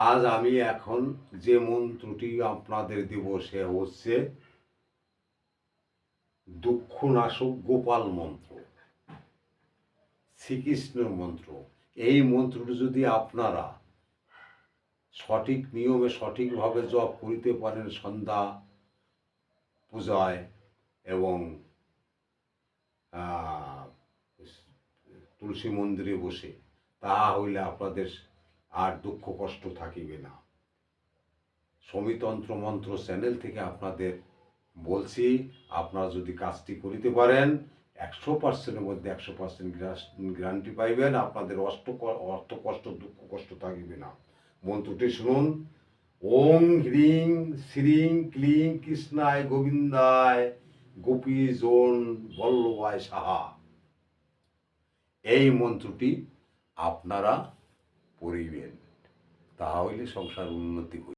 আজ আমি এখন যে মন্ত্রটি আপনাদের দেব সে হচ্ছে দুঃখনাশক গোপাল মন্ত্র শ্রীকৃষ্ণের মন্ত্র। এই মন্ত্রটি যদি আপনারা সঠিক নিয়মে, সঠিকভাবে জপ করিতে পারেন সন্ধ্যা পূজায় এবং তুলসী মন্দিরে বসে, তাহা হইলে আপনাদের আর দুঃখ কষ্ট থাকিবে না। সমিতন্ত্র মন্ত্র চ্যানেল থেকে আপনাদের বলছি, আপনারা যদি কাজটি করিতে পারেন, একশো পার্সেন্টের মধ্যে একশো পার্সেন্ট গ্যারান্টি পাইবেন, আপনাদের অষ্ট অর্থ কষ্ট, দুঃখ কষ্ট থাকিবে না। মন্ত্রটি শুনুন ওং হ্রিং শ্রীং ক্লিং কৃষ্ণায় গোবিন্দায় গোপী জোন বল্লভায় সাহা। এই মন্ত্রটি আপনারা পড়িবেন তাহলে সংসার উন্নতি